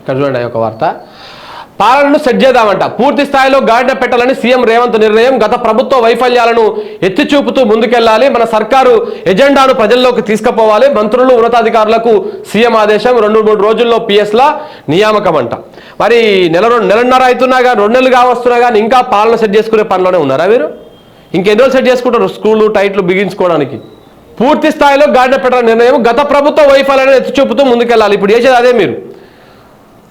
ఇక్కడ చూడండి ఒక వార్త. పాలనను సెట్ చేద్దామంట. పూర్తి స్థాయిలో గాడిన పెట్టాలని సీఎం రేవంత్ నిర్ణయం గత ప్రభుత్వ వైఫల్యాలను ఎత్తి చూపుతూ ముందుకెళ్ళాలి మన సర్కారు ఎజెండాను ప్రజల్లోకి తీసుకుపోవాలి. మంత్రులు ఉన్నతాధికారులకు సీఎం ఆదేశం రెండు మూడు రోజుల్లో పిఎస్ల నియామకం అంట మరి నెల నెలన్నర అవుతున్నాగా రెండు నెలలు కావస్తున్నా కానీ ఇంకా పాలన సెట్ చేసుకునే పనిలోనే ఉన్నారా మీరు? ఇంకెన్ని రోజులు సెట్ చేసుకుంటారు స్కూళ్ళు టైట్లు బిగించుకోవడానికి? పూర్తి స్థాయిలో గాడిన పెట్టాలని నిర్ణయం గత ప్రభుత్వ వైఫల్యాన్ని ఎత్తి చూపుతూ ముందుకెళ్ళాలి. ఇప్పుడు చేసేది అదే మీరు.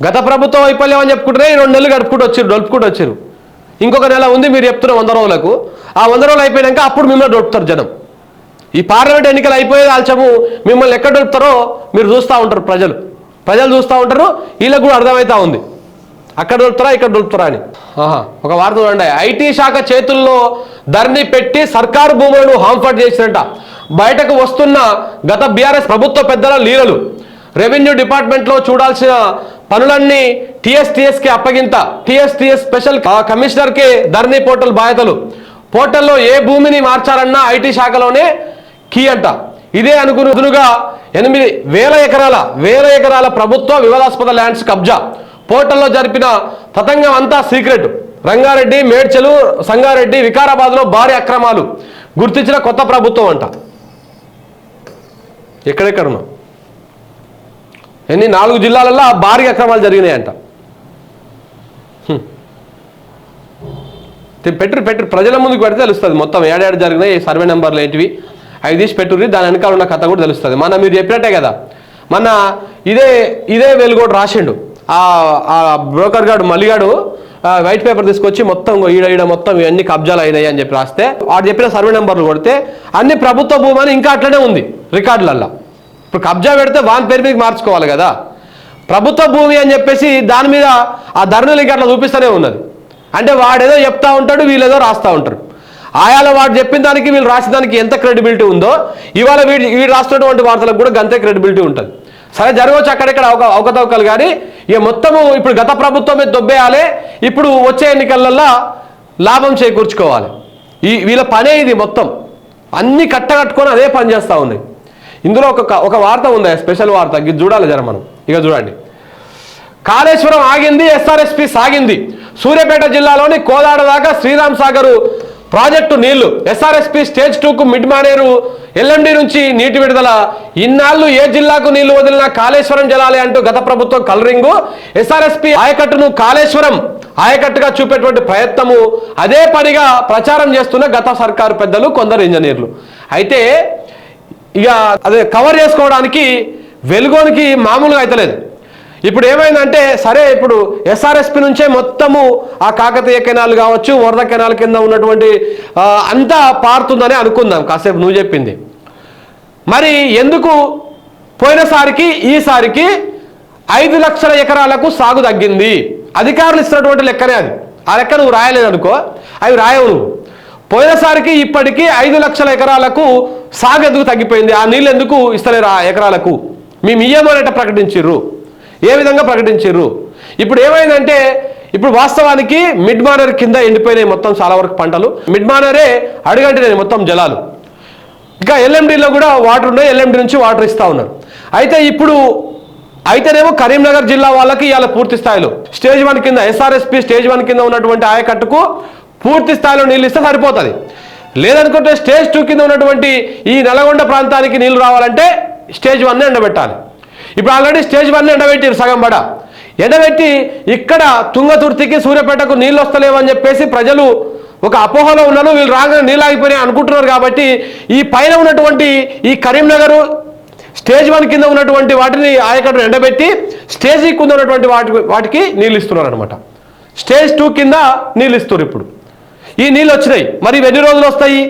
గత ప్రభుత్వం వైఫల్యం అని చెప్పుకుంటే ఈ రెండు నెలలు గడుపుకుంటూ వచ్చారు నడుపుకుంటూ వచ్చారు ఇంకొక నెల ఉంది మీరు చెప్తున్న వంద రోజులకు. ఆ వంద రోజులు అయిపోయాక అప్పుడు మిమ్మల్ని దొరుకుతారు జనం. ఈ పార్లమెంట్ ఎన్నికలు అయిపోయేది ఆల్చము మిమ్మల్ని ఎక్కడ దొరుకుతారో మీరు చూస్తూ ఉంటారు ప్రజలు. ప్రజలు చూస్తూ ఉంటారు వీళ్ళకు కూడా అర్థమవుతా ఉంది. అక్కడ దొరుకుతారా ఇక్కడ దొరుకుతారా అని. ఆహా ఒక వార్త చూడండి. ఐటీ శాఖ చేతుల్లో ధరణి పెట్టి సర్కారు భూములను హాంఫర్ట్ చేసినట్ట బయటకు వస్తున్న గత బీఆర్ఎస్ ప్రభుత్వ పెద్దల లీలలు. రెవెన్యూ డిపార్ట్మెంట్లో చూడాల్సిన పనులన్నీ టీఎస్టీఎస్కి అప్పగింత. టీఎస్టీఎస్ స్పెషల్ కమిషనర్కి ధరణి పోర్టల్ బాధ్యతలు. పోర్టల్లో ఏ భూమిని మార్చాలన్నా ఐటీ శాఖలోనే కీ అంట. ఇదే అనుకున్నదునుగా ఎనిమిది వేల ఎకరాల వేల ఎకరాల ప్రభుత్వ వివాదాస్పద ల్యాండ్స్ కబ్జా. పోర్టల్లో జరిపిన తతంగం అంతా సీక్రెట్. రంగారెడ్డి మేడ్చలు సంగారెడ్డి వికారాబాద్లో భారీ అక్రమాలు. గుర్తించిన కొత్త ప్రభుత్వం అంట. ఎక్కడెక్కడున్నాం ఎన్ని నాలుగు జిల్లాలలో భారీ అక్రమాలు జరిగినాయంట. పెట్టు పెట్టు ప్రజల ముందుకు పెడితే తెలుస్తుంది. మొత్తం ఏడాడు జరిగినాయి ఈ సర్వే నెంబర్లు ఏంటివి. అవి తీసి పెట్టుర్రి దాని వెనకాల ఉన్న కథ కూడా తెలుస్తుంది. మన మీరు చెప్పినట్టే కదా. మన ఇదే ఇదే వెలుగోడు రాసిండు. ఆ బ్రోకర్ గాడు మల్లిగాడు వైట్ పేపర్ తీసుకొచ్చి మొత్తం ఈడ ఈడ మొత్తం ఇవన్నీ కబ్జాలు అయినాయి అని చెప్పి రాస్తే వాడు చెప్పిన సర్వే నెంబర్లు కొడితే అన్ని ప్రభుత్వ భూమి అని ఇంకా అట్లనే ఉంది రికార్డులల్లో. ఇప్పుడు కబ్జా పెడితే వాని పేరు మీద మార్చుకోవాలి కదా. ప్రభుత్వ భూమి అని చెప్పేసి దాని మీద ఆ ధరణులు ఇంకా అట్లా చూపిస్తూనే ఉన్నది. అంటే వాడేదో చెప్తా ఉంటాడు వీళ్ళేదో రాస్తూ ఉంటారు. ఆయాల వాడు చెప్పిన దానికి వీళ్ళు రాసిన దానికి ఎంత క్రెడిబిలిటీ ఉందో ఇవాళ వీడు వీడు రాస్తున్నటువంటి వార్తలకు కూడా గంతే క్రెడిబిలిటీ ఉంటుంది. సరే జరగవచ్చు అక్కడెక్కడ అవక అవకతవకలు కానీ ఇక మొత్తము ఇప్పుడు గత ప్రభుత్వం మీద దొబ్బేయాలి ఇప్పుడు వచ్చే ఎన్నికలల్లో లాభం చేకూర్చుకోవాలి. ఈ వీళ్ళ పనే ఇది మొత్తం. అన్ని కట్టగట్టుకొని అదే పని చేస్తూ ఉన్నాయి ఇందులో ఒక ఒక వార్త ఉంది స్పెషల్ వార్త ఇది చూడాలి జర మనం. ఇక చూడండి. కాళేశ్వరం ఆగింది ఎస్ఆర్ఎస్పి సాగింది. సూర్యాపేట జిల్లాలోని కోదాడ దాకా శ్రీరామ్ సాగర్ ప్రాజెక్టు నీళ్ళు. ఎస్ఆర్ఎస్పి స్టేజ్ టూకు మిడ్ మానేరు ఎల్ఎండి నుంచి నీటి విడుదల. ఇన్నాళ్ళు ఏ జిల్లాకు నీళ్ళు వదిలినా కాళేశ్వరం జలాలే అంటూ గత ప్రభుత్వం కలరింగు. ఎస్ఆర్ఎస్పి ఆయకట్టును కాళేశ్వరం ఆయకట్టుగా చూపేటువంటి ప్రయత్నము. అదే పనిగా ప్రచారం చేస్తున్న గత సర్కారు పెద్దలు కొందరు ఇంజనీర్లు. అయితే ఇక అదే కవర్ చేసుకోవడానికి వెలుగోనికి మామూలుగా అయితలేదు ఇప్పుడు ఏమైందంటే సరే ఇప్పుడు ఎస్ఆర్ఎస్పి నుంచే మొత్తము ఆ కాకతీయ కెనాల్ కావచ్చు వరద కెనాల్ కింద ఉన్నటువంటి అంతా పారుతుందని అనుకుందాం. కాసేపు నువ్వు చెప్పింది. మరి ఎందుకు పోయినసారికి ఈసారికి ఐదు లక్షల ఎకరాలకు సాగు తగ్గింది? అధికారులు ఇస్తున్నటువంటి లెక్కనే అది. ఆ లెక్క నువ్వు రాయలేదు అనుకో అవి రాయవు నువ్వు. పోయినసారికి ఇప్పటికీ ఐదు లక్షల ఎకరాలకు సాగు ఎందుకు తగ్గిపోయింది. ఆ నీళ్ళు ఎందుకు ఇస్తలేరు ఆ ఎకరాలకు? మేము ఇయ్యమనేట ప్రకటించిర్రు. ఏ విధంగా ప్రకటించిర్రు? ఇప్పుడు ఏమైందంటే ఇప్పుడు వాస్తవానికి మిడ్ మానర్ కింద ఎండిపోయినాయి మొత్తం చాలా వరకు పంటలు. మిడ్ మానరే అడుగంటినాయి మొత్తం జలాలు. ఇంకా ఎల్ఎండిలో కూడా వాటర్ ఉన్నాయి ఎల్ఎండి నుంచి వాటర్ ఇస్తా ఉన్నారు. అయితే ఇప్పుడు అయితేనేమో కరీంనగర్ జిల్లా వాళ్ళకి ఇవాళ పూర్తి స్థాయిలో. స్టేజ్ వన్ కింద ఎస్ఆర్ఎస్పి స్టేజ్ వన్ కింద ఉన్నటువంటి ఆయకట్టుకు పూర్తి స్థాయిలో నీళ్ళు ఇస్తే సరిపోతుంది. లేదనుకుంటే స్టేజ్ టూ కింద ఉన్నటువంటి ఈ నల్గొండ ప్రాంతానికి నీళ్ళు రావాలంటే స్టేజ్ వన్ ఎండబెట్టాలి. ఇప్పుడు ఆల్రెడీ స్టేజ్ వన్ ఎండబెట్టారు సగం బడ. ఎండబెట్టి ఇక్కడ తుంగతుర్తికి సూర్యపేటకు నీళ్ళు వస్తలేవని చెప్పేసి ప్రజలు ఒక అపోహలో ఉన్నారు. వీళ్ళు రాగానే నీళ్ళు ఆగిపోయినాయి అనుకుంటున్నారు కాబట్టి ఈ పైన ఉన్నటువంటి ఈ కరీంనగర్ స్టేజ్ వన్ కింద ఉన్నటువంటి వాటిని ఆయకట్టును ఎండబెట్టి స్టేజ్ కింద ఉన్నటువంటి వాటి వాటికి నీళ్ళు ఇస్తున్నారు అనమాట స్టేజ్ టూ కింద నీళ్ళు ఇస్తున్నారు ఇప్పుడు. ఈ నీళ్ళు వచ్చినాయి. మరి ఎన్ని రోజులు వస్తాయి?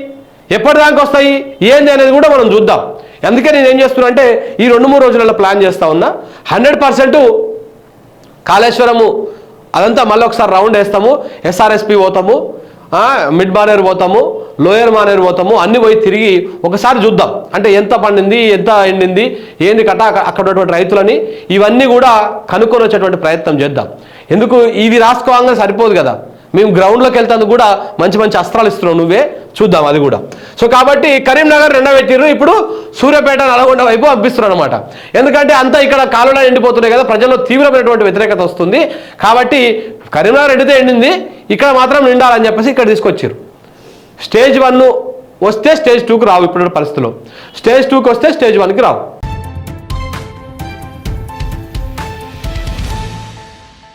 ఎప్పటిదాకా వస్తాయి? ఏంది అనేది కూడా మనం చూద్దాం. అందుకే నేను ఏం చేస్తున్నా అంటే ఈ రెండు మూడు రోజులలో ప్లాన్ చేస్తా ఉన్నా. హండ్రెడ్ పర్సెంట్ కాళేశ్వరము అదంతా మళ్ళీ ఒకసారి రౌండ్ వేస్తాము. ఎస్ఆర్ఎస్పి పోతాము. మిడ్ బానేర్ పోతాము. లోయర్ మానేర్ పోతాము. అన్ని పోయి తిరిగి ఒకసారి చూద్దాం. అంటే ఎంత పండింది ఎంత ఎండింది ఏంది కట్ట అక్కడ ఉన్నటువంటి రైతులని ఇవన్నీ కూడా కనుక్కొని వచ్చేటువంటి ప్రయత్నం చేద్దాం. ఎందుకు? ఇవి రాసుకోవాలని సరిపోదు కదా. మేము గ్రౌండ్లోకి వెళ్తాను కూడా మంచి మంచి అస్త్రాలు ఇస్తున్నావు నువ్వే. చూద్దాం అది కూడా. సో కాబట్టి కరీంనగర్ రెండో పెట్టిర్రు. ఇప్పుడు సూర్యాపేట నల్గొండ వైపు పంపిస్తున్నారు అనమాట ఎందుకంటే అంతా ఇక్కడ కాలువలు ఎండిపోతున్నాయి కదా ప్రజల్లో తీవ్రమైనటువంటి వ్యతిరేకత వస్తుంది. కాబట్టి కరీంనగర్ ఎండితే ఎండింది ఇక్కడ మాత్రం నిండాలని చెప్పేసి ఇక్కడ తీసుకొచ్చారు స్టేజ్ వన్ వస్తే స్టేజ్ టూకి రావు ఇప్పుడు పరిస్థితిలో. స్టేజ్ టూకి వస్తే స్టేజ్ వన్కి రావు.